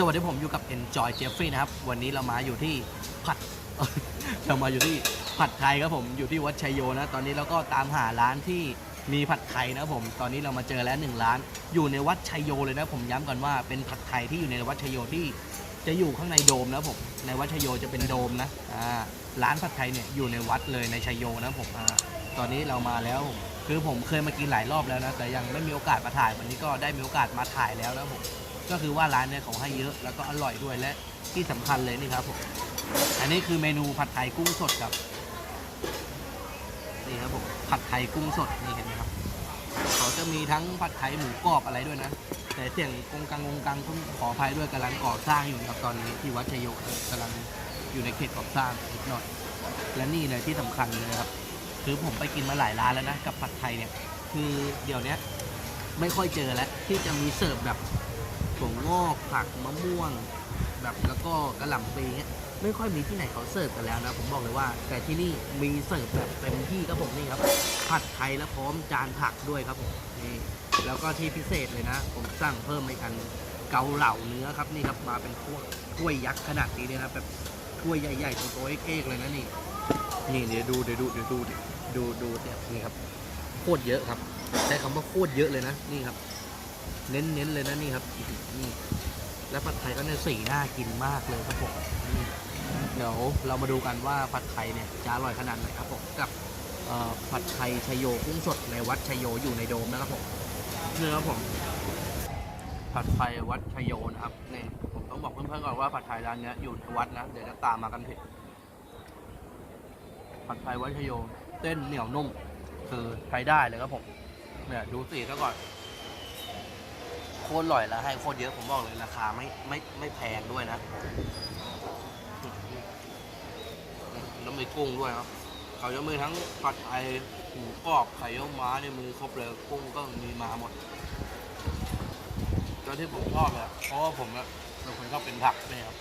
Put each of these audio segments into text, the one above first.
สวัสดีผมอยู่กับ Enjoy Jeffrey นะครับ วันนี้เรามาอยู่ที่ผัด เรามาอยู่ที่ผัดไทยครับผมอยู่ที่วัดชัยโยนะ ตอนนี้เราก็ตามหาร้านที่มีผัดไทยนะครับผม ตอนนี้เรามาเจอแล้วหนึ่งร้าน อยู่ในวัดชัยโยเลยนะผมย้ำก่อนว่าเป็นผัดไทยที่อยู่ในวัดชัยโยที่จะอยู่ข้างในโดมนะผม ในวัดชัยโยจะเป็นโดมนะอ่าร้านผัดไทยเนี่ยอยู่ในวัดเลยในชัยโยนะผมอ่าตอนนี้เรามาแล้วผมคือผมเคยมากินหลายรอบแล้วนะแต่ยังไม่มีโอกาสมาถ่ายวันนี้ก็ได้มีโอกาสมาถ่ายแล้วนะผม ก็คือว่าร้านเนี่ยเขาให้เยอะแล้วก็อร่อยด้วยและที่สำคัญเลยนี่ครับผมอันนี้คือเมนูผัดไทยกุ้งสดครับนี่ครับผมผัดไทยกุ้งสดนี่เห็นไหมครับ เขาจะมีทั้งผัดไทยหมูกรอบอะไรด้วยนะ แต่เสียงกงกังกงกังต้องขออภัยด้วยกำลังก่อสร้างอยู่นะครับตอนนี้ที่วัดชัยโยกำลังอยู่ในเขตก่อสร้างนิดหน่อย และนี่เลยที่สำคัญเลยครับคือผมไปกินมาหลายร้านแล้วนะกับผัดไทยเนี่ย คือเดี๋ยวนี้ไม่ค่อยเจอแล้วที่จะมีเสิร์ฟแบบ ถั่วงอกผักมะม่วง แบบแล้วก็กระหล่ำปีเงี้ยไม่ค่อยมีที่ไหนเขาเสิร์ฟกันแล้วนะผมบอกเลยว่า แต่ที่นี่มีเสิร์ฟแบบเต็มที่ครับผมนี่ครับ ผัดไทยแล้วพร้อมจานผักด้วยครับผมนี่แล้วก็ที่พิเศษเลยนะ ผมสั่งเพิ่มไปอันเกาเหลาเนื้อครับนี่ครับมาเป็นถ้วยถ้วยยักษ์ขนาดนี้เลยนะแบบถ้วยใหญ่ๆโตๆเก๊กเลยนะนี่ นี่เดี๋ยวดูเดี๋ยวดูเดี๋ยวดูดูดูเนี่ยนี่ครับโคตรเยอะครับใช้คำว่าโคตรเยอะเลยนะนี่ครับ เน้นๆเลยนะนี่ครับนี่และผัดไทยก็เนี่ยสีน่ากินมากเลยครับผมเดี๋ยวเรามาดูกันว่าผัดไทยเนี่ยจะอร่อยขนาดไหนครับผมกับผัดไทยชยโยกุ้งสดในวัดชยโยอยู่ในโดมนะครับผมนี่ครับผมผัดไทยวัดชยโยนะครับนี่ผมต้องบอกเพื่อนๆก่อนว่าผัดไทยร้านนี้อยู่ในวัดนะเดี๋ยวจะตามมากันผิดผัดไทยวัดชยโยเส้นเหนียวนุ่มคือใช้ได้เลยครับผมเนี่ยดูสีซะก่อน คตรอร่อยแล้วให้โคตรเยอะผมบอกเลยราคาไม่ไม่ไม่แพงด้วยนะแล้วมีกุ้งด้วยครับเขาจะมีทั้งผัดไทยหมูกรอบไข่ย่างม้าในมือครบเลยกุ้งก็มีมาหมดแล้วที่ผมชอบเลยอะเพราะว่าผมอะเป็นคนชอบเป็นผักเนี่ยครับ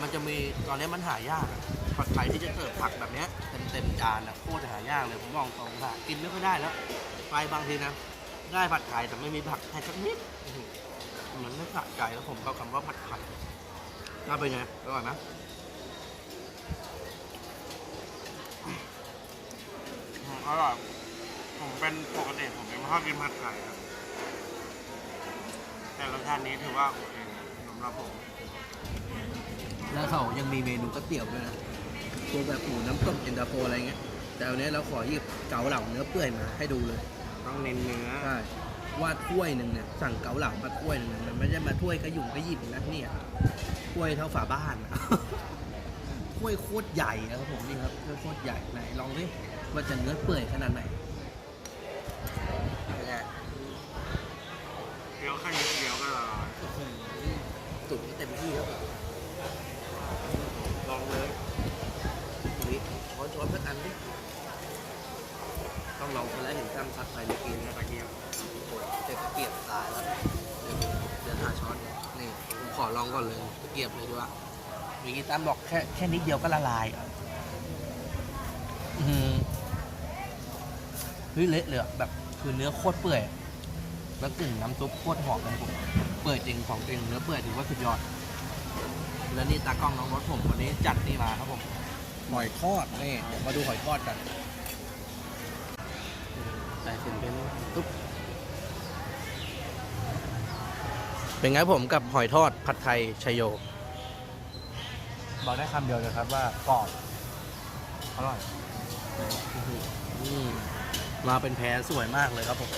มันจะมีตอนนี้มันหายากผัดไทยที่จะเสิร์ฟผักแบบนี้เต็มเต็มจานอะโคตรหายากเลยผมบอกตรงค่ะกินไม่ค่อยได้แล้ว ไปบางทีนะ ได้ผัดไทยแต่ไม่มีผักไทยสักนิดอื้อหือมันไม่สะใจแล้วผมเข้าคำว่าผัดไทยน่าเป็นไงอร่อยไหมอร่อยผมเป็นปกติผมเป็นชอบกินผัดไทยครับ แต่รสชาตินี้ถือว่าโอเคนะสำหรับผม แล้วเขายังมีเมนูก๋วยเตี๋ยวด้วยนะตัวแบบหมูน้ำต้มเย็นตาโฟอะไรเงี้ย แต่อันนี้เราขอหยิบเกาเหลาเนื้อเปื่อยมาให้ดูเลย ต้องเน้นเนื้อ ใช่ว่าถ้วยหนึ่งเนี่ยสั่งเกาเหลามาถ้วยหนึ่งมันไม่ใช่มาถ้วยกระหยุ่มกระหยิบนะเนี่ยถ้วยเท่าฝาบ้านอะถ้วยโคตรใหญ่นะครับผมนี่ครับถ้วยโคตรใหญ่ไหนลองดิว่าจะเนื้อเปื่อยขนาดไหนเป็นไง เคี้ยวแค่นิดเดียวก็ละลาย อื้อหือตุ๋นให้เต็มที่ครับผมลองเลยนี่ช้อนช้อนสักอันดิ ต้องลองคนแล้วเห็นซ้ำซัดไปเมื่อกี้เนื้นะอตะเกียบโอ้ยเจ็บตะเกียบตายแล้วเดี๋ยวหาช้อนนี่ผมขอลองก่อนเลยตะเกียบเลยดีกว่าเมื่อกี้ตั้มบอกแค่แค่นิดเดียวก็ละลายอะอื้อเฮ้ยเละเลยแบบคือเนื้อโคตรเปื่อยแล้วกลิ่นน้ำซุปโคตรหอมเลยผมเปื่อยจริงของจริงเนื้อเปื่อยถือว่าสุดยอด แล้วนี่ตากล้องน้องรถผมวันนี้จัดนี่มาครับผมหอยทอดนี่มาดูหอยทอดกัน ใส่เส้นเป็นตุ๊บเป็นไงผมกับหอยทอดผัดไทยชยโย บอกได้คำเดียวเลยครับว่ากรอบอร่อยอืมมาเป็นแพรสวยมากเลยครับผม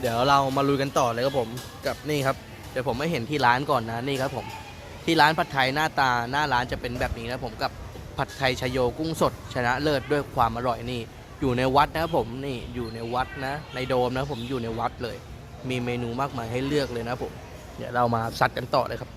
เดี๋ยวเรามาลุยกันต่อเลยครับผมกับนี่ครับ เดี๋ยวผมไม่เห็นที่ร้านก่อนนะนี่ครับผม ที่ร้านผัดไทยหน้าตาหน้าร้านจะเป็นแบบนี้นะผมกับผัดไทยชยโยกุ้งสดชนะเลิศด้วยความอร่อยนี่ อยู่ในวัดนะผมนี่อยู่ในวัดนะ ในโดมนะผมอยู่ในวัดเลย มีเมนูมากมายให้เลือกเลยนะผมเดี๋ยวเรามาซัดกันต่อเลยครับ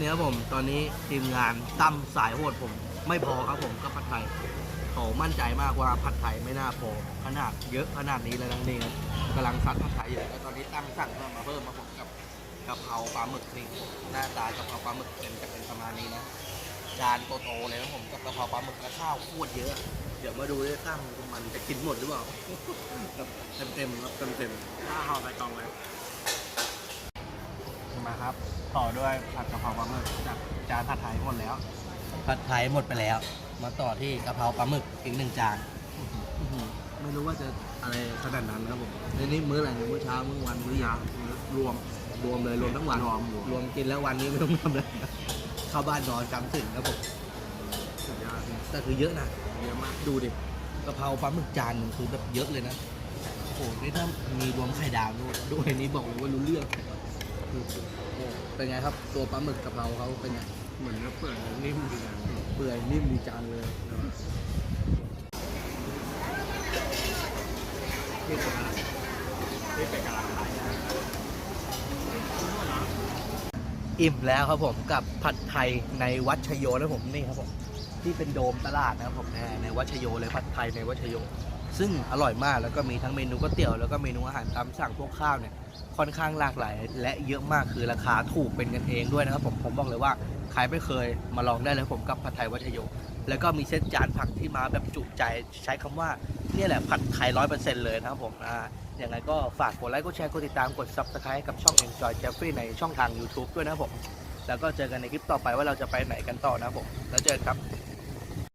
เนี่ยครับผมตอนนี้ทีมงานตั้มสายโหดผม ไม่พอครับผมกับผัดไทยเขามั่นใจมากว่าผัดไทยไม่น่าพอขนาดเยอะขนาดนี้เลยนะนี่ครับกำลังซัดผัดไทยอยู่แล้วตอนนี้ตั้งสั่งเพิ่มมาเพิ่มมาผมกับกะเพราปลาหมึกนี่หน้าตากะเพราปลาหมึกเป็นจะเป็นประมาณนี้นะจานโตๆเลยนะผมกับกะเพราปลาหมึกและข้าวโคตรเยอะ เดี๋ยวมาดูด้วยตั้งมันจะกินหมดหรือเปล่าเต็มๆครับเต็มๆถ้าห่อใส่กล่องเลย มาครับ ต่อด้วยผัดกะเพราปลาหมึกจากจานผัดไทยหมดแล้ว ผัดไทยหมดไปแล้ว มาต่อที่กะเพราปลาหมึกอีกหนึ่งจานไม่รู้ว่าจะอะไรขนาดนั้นครับผมในนี้มื้ออะไรเนี่ยมื้อเช้ามื้อวันมื้อเย็นรวมรวมเลยรวมทั้งวันรวมรวมกินแล้ววันนี้ไม่ต้องทำเลยเข้าบ้านนอนจำถึงครับผมสุดยอดแต่คือเยอะนะเยอะมากดูดิกะเพราปลาหมึกจานหนึงคือแบบเยอะเลยนะโอ้โหนี่ถ้ามีรวมไข่ดาวด้วยด้วยนี้บอกเลยว่ารู้เรื่องโอ้โห เป็นไงครับ ตัวปลาหมึกกะเพราเขาเป็นไงเหมือนเนื้อเปื่อยนิ่มดีนะเปื่อยนิ่มดีจานเลยนี่เป็นอะไรนี่เป็นกะหล่ำปลีอิ่มแล้วครับผมกับผัดไทยในวัดชโยนะผมนี่ครับผมที่เป็นโดมตลาดนะครับผมในในวัดชโยเลยผัดไทยในวัดชโย ซึ่งอร่อยมากแล้วก็มีทั้งเมนูก๋วยเตี๋ยวแล้วก็เมนูอาหารตามสั่งพวกข้าวเนี่ยค่อนข้างหลากหลาย และเยอะมากคือราคาถูกเป็นกันเองด้วยนะครับผมผมบอกเลยว่าใครไม่เคยมาลองได้เลยผมกับผัดไทยวัชโยแล้วก็มีเส้นจานผักที่มาแบบจุใจใช้คำว่าเนี่ยแหละผัดไทยร้อยเปอร์เซ็นต์เลยนะครับผมอ่าอย่างไรก็ฝากกดไลค์กดแชร์กดติดตามกด subscribe กับช่อง Enjoy Jeffrey ในช่องทาง YouTube ด้วยนะครับผม แล้วก็เจอกันในคลิปต่อไปว่าเราจะไปไหนกันต่อนะครับผม แล้วเจอกันครับ